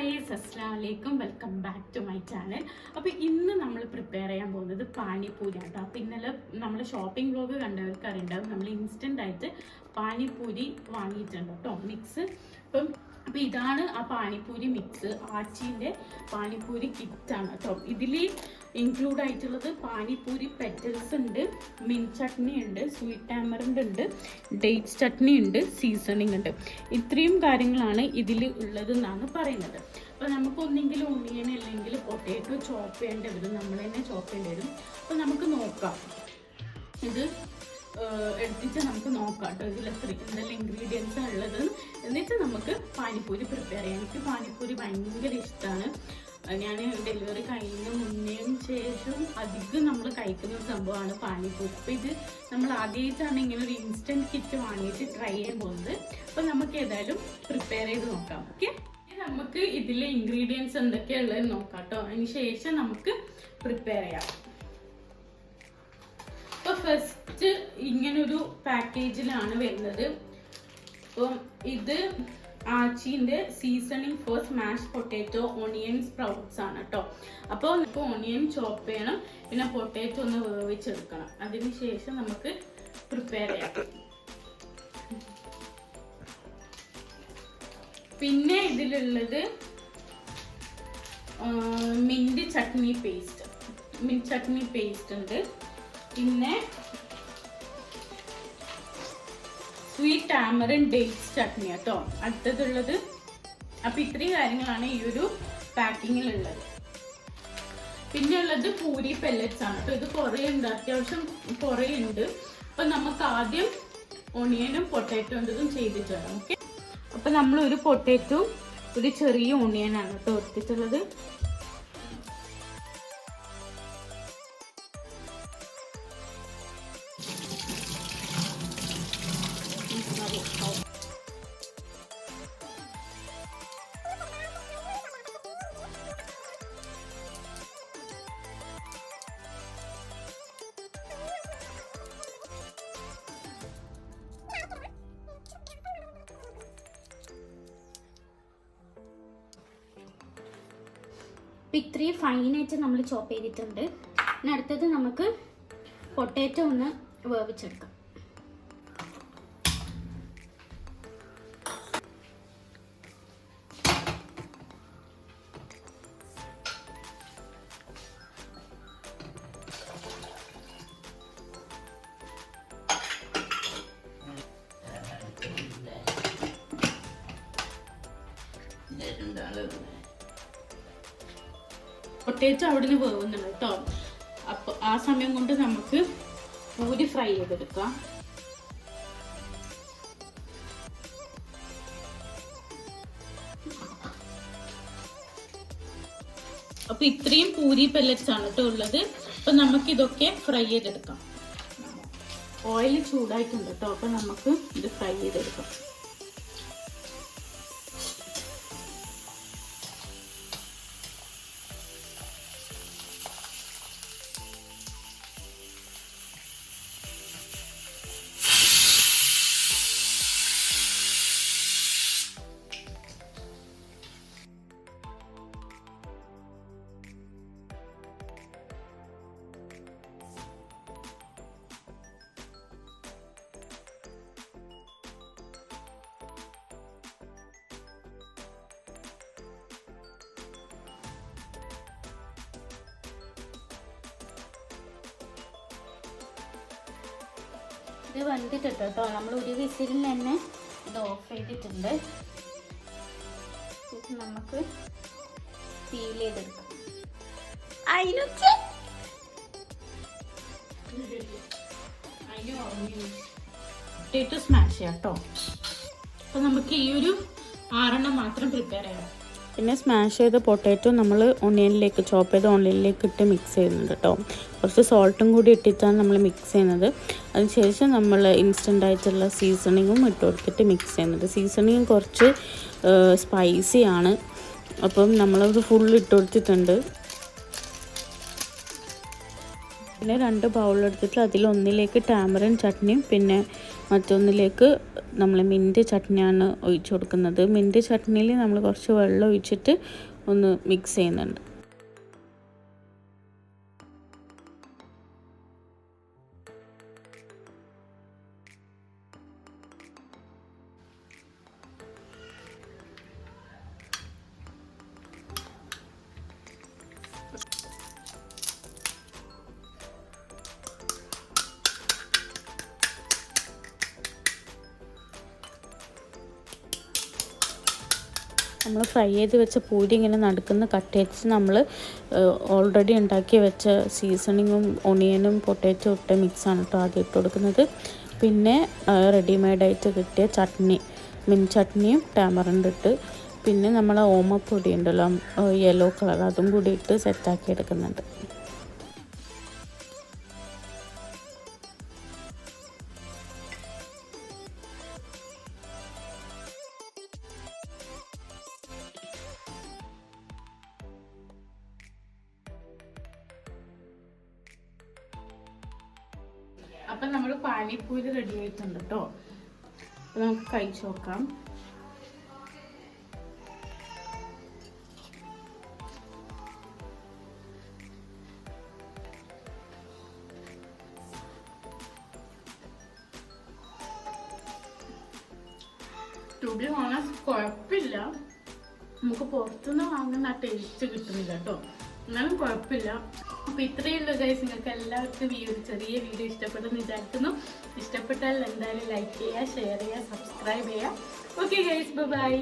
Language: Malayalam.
ഗൈസ് അസ്സാം വലൈക്കും welcome back to my channel. അപ്പോൾ ഇന്ന് നമ്മൾ പ്രിപ്പയർ ചെയ്യാൻ പോകുന്നത് പാനിപ്പൂരി ആണ് കേട്ടോ അപ്പോൾ ഇന്നലെ നമ്മൾ ഷോപ്പിംഗ് ബ്ലോഗ് കണ്ടവർക്ക് അറിയുണ്ടാവും നമ്മൾ ഇൻസ്റ്റന്റ് ആയിട്ട് പാനിപ്പൂരി വാങ്ങിയിട്ടുണ്ട് കേട്ടോ മിക്സ്. അപ്പം അപ്പോൾ ഇതാണ് ആ പാനിപ്പൂരി മിക്സ് ആച്ചിന്റെ പാനിപ്പൂരി ആണ് കേട്ടോ ഇതിൽ ഇൻക്ലൂഡ് ആയിട്ടുള്ളത് പാനിപ്പൂരി പെറ്റൽസ് ഉണ്ട് മിൻ ചട്നി ഉണ്ട് സ്വീറ്റ് ടാമറിന്റെ ഉണ്ട് ഡേറ്റ് ചട്നി ഉണ്ട് സീസണിങ് ഉണ്ട്. ഇത്രയും കാര്യങ്ങളാണ് ഇതിൽ ഉള്ളത് എന്നാണ് പറയുന്നത്. അപ്പോൾ നമുക്ക് ഒന്നെങ്കിലും ഒണിയൻ അല്ലെങ്കിൽ പൊട്ടേറ്റോ ചോപ്പ് ചെയ്യേണ്ടി വരും. നമ്മൾ തന്നെ ചോപ്പ് ചെയ്യേണ്ടി വരും. അപ്പോൾ നമുക്ക് നോക്കാം. ഇത് എടുത്തിട്ട് നമുക്ക് നോക്കാം കേട്ടോ. ഇതിൽ എത്ര എന്തെല്ലാം ഇൻഗ്രീഡിയൻസ് ഉള്ളത്. എന്നിട്ട് നമുക്ക് പാനിപ്പൂരി പ്രിപ്പയർ ചെയ്യാം. എനിക്ക് പാനിപ്പൂരി ഭയങ്കര ഇഷ്ടമാണ് ഞാൻ ഡെലിവറി കഴിഞ്ഞ മുന്നേയും ശേഷം അധികം നമ്മൾ കഴിക്കുന്ന ഒരു സംഭവമാണ് പാനിപ്പൂരി. അപ്പോൾ ഇത് നമ്മൾ ആദ്യമായിട്ടാണ് ഇങ്ങനെ ഒരു ഇൻസ്റ്റന്റ് കിറ്റ് വാങ്ങിയിട്ട് ട്രൈ ചെയ്യാൻ പോകുന്നത്. അപ്പോൾ നമുക്ക് ഏതായാലും പ്രിപ്പയർ ചെയ്ത് നോക്കാം. ഓക്കെ നമുക്ക് ഇതിലെ ഇൻഗ്രീഡിയൻസ് എന്തൊക്കെയുള്ളത് നോക്കാം കേട്ടോ. അതിന് ശേഷം നമുക്ക് പ്രിപ്പയർ ചെയ്യാം. ഫസ്റ്റ് ഇങ്ങനൊരു പാക്കേജിലാണ് വരുന്നത്. അപ്പം ഇത് ആച്ചിന്റെ seasoning for smash potato onion sprouts ആണ് കേട്ടോ അപ്പോൾ നമുക്ക് ഓണിയൻ ചോപ്പ് ചെയ്യണം പിന്നെ പൊട്ടാറ്റോ ഒന്ന് വേവിച്ചെടുക്കണം. അതിന് ശേഷം നമുക്ക് പ്രിപ്പയർ ചെയ്യാം. പിന്നെ ഇതിലുള്ളത് mint chutney paste mint chutney paste ഉണ്ട്. പിന്നെ സ്വീറ്റ് ആമറിൻ ഡേറ്റ്സ് ചട്നി കേട്ടോ. അടുത്തതുള്ളത് അപ്പൊ ഇത്രയും കാര്യങ്ങളാണ് ഈ ഒരു പാക്കിങ്ങിൽ ഉള്ളത്. പിന്നെ ഉള്ളത് പൂരി പെല്ലറ്റ്സ് ആണ്. കേട്ടോ ഇത് കുറേ ഉണ്ട്. അത്യാവശ്യം കുറേ ഉണ്ട്. അപ്പൊ നമുക്ക് ആദ്യം ഓണിയനും പൊട്ടാറ്റോ ഇതും ചെയ്തിട്ട് വരാം. ഓക്കെ അപ്പൊ നമ്മൾ ഒരു പൊട്ടാറ്റോ ഒരു ചെറിയ ഓണിയനാണ് കേട്ടോ എടുത്തിട്ടുള്ളത്. അപ്പം ഇത്രയും ഫൈനായിട്ട് നമ്മൾ ചോപ്പ് ചെയ്തിട്ടുണ്ട്. ഇനി അടുത്തത് നമുക്ക് പൊട്ടേറ്റോ ഒന്ന് വേവിച്ചെടുക്കാം. പൊട്ടേറ്റോ അവിടുന്ന് വേവുന്നുണ്ട് കേട്ടോ. അപ്പോൾ ആ സമയം കൊണ്ട് നമുക്ക് പൂരി ഫ്രൈ ചെയ്തെടുക്കാം. അപ്പൊ ഇത്രയും പൂരി പെല്ലറ്റ്സ് ആണ് കേട്ടോ ഉള്ളത്. അപ്പൊ നമുക്ക് ഇതൊക്കെ ഫ്രൈ ചെയ്തെടുക്കാം. ഓയിൽ ചൂടായിട്ടുണ്ട് കേട്ടോ അപ്പൊ നമുക്ക് ഇത് ഫ്രൈ ചെയ്തെടുക്കാം. ഇത് വെന്തിട്ടിട്ട് കേട്ടോ. നമ്മൾ ഒരു വിസിലിൽ തന്നെ ഇത് ഓഫ് ചെയ്തിട്ടുണ്ട്. ഇത് നമുക്ക് ഫീൽ ചെയ്തെടുക്കാം. അതിനൊക്കെ പൊട്ടേറ്റോ സ്മാഷ് ചെയ്യാം കേട്ടോ. അപ്പോൾ നമുക്ക് ഈ ഒരു ആറെണ്ണം മാത്രം പ്രിപ്പയർ ചെയ്യാം. പിന്നെ സ്മാഷ് ചെയ്ത പൊട്ടാറ്റോ നമ്മൾ ഓണിയനിലേക്ക് ചോപ്പ് ചെയ്ത് ഓണിയനിലേക്ക് ഇട്ട് മിക്സ് ചെയ്യുന്നുണ്ട് കേട്ടോ. കുറച്ച് സോൾട്ടും കൂടി ഇട്ടിട്ടാണ് നമ്മൾ മിക്സ് ചെയ്യുന്നത്. അതിനുശേഷം നമ്മൾ ഇൻസ്റ്റന്റ് ആയിട്ടുള്ള സീസണിങ്ങും ഇട്ട് കൊടുത്തിട്ട് മിക്സ് ചെയ്യുന്നത്. സീസണിങ് കുറച്ച് സ്പൈസി ആണ്. അപ്പം നമ്മളത് ഫുൾ ഇട്ട് കൊടുത്തിട്ടുണ്ട്. പിന്നെ രണ്ട് ബൗളെടുത്തിട്ട് അതിലൊന്നിലേക്ക് ടാമറിൻ ചട്നിയും പിന്നെ മറ്റൊന്നിലേക്ക് നമ്മൾ മിന്റ് ചട്നിയാണ് ഒഴിച്ചു കൊടുക്കുന്നത്. മിന്റ് ചട്നിയിൽ നമ്മൾ കുറച്ച് വെള്ളം ഒഴിച്ചിട്ട് ഒന്ന് മിക്സ് ചെയ്യുന്നുണ്ട്. നമ്മൾ ഫ്രൈ ചെയ്ത് വെച്ച പൂരി ഇങ്ങനെ നടക്കുന്ന കട്ട് നമ്മൾ ഓൾറെഡി ഉണ്ടാക്കി വെച്ച സീസണിങ്ങും ഒണിയനും പൊട്ടേറ്റോ ഇട്ട് മിക്സാണ് കേട്ടോ ആദ്യം ഇട്ട് കൊടുക്കുന്നത്. പിന്നെ റെഡിമെയ്ഡായിട്ട് കിട്ടിയ ചട്നി മിൻ ചട്നിയും ടാമറണ്ട് ഇട്ട്. പിന്നെ നമ്മൾ ഓമപ്പൊടി ഉണ്ടല്ലോ യെല്ലോ കളർ അതും കൂടി ഇട്ട് സെറ്റാക്കി എടുക്കുന്നുണ്ട്. അപ്പം നമ്മൾ പാനിപ്പൂരി റെഡി ആയിട്ടുണ്ട് കേട്ടോ അപ്പം നമുക്ക് കഴിച്ചു നോക്കാം. ടു കുഴപ്പമില്ല. നമുക്ക് പുറത്തുനിന്ന് വാങ്ങുന്ന ആ ടേസ്റ്റ് കിട്ടുന്നില്ല കേട്ടോ എന്നാലും കുഴപ്പമില്ല. അപ്പോൾ ഇത്രയേ ഉള്ളൂ ഗൈസ് നിങ്ങൾക്ക് എല്ലാവർക്കും ഈ ഒരു ചെറിയ വീഡിയോ ഇഷ്ടപ്പെട്ടെന്ന് വിചാരിക്കുന്നു. ഇഷ്ടപ്പെട്ടാൽ എന്തായാലും ലൈക്ക് ചെയ്യുക ഷെയർ ചെയ്യുക സബ്സ്ക്രൈബ് ചെയ്യുക. Okay guys bye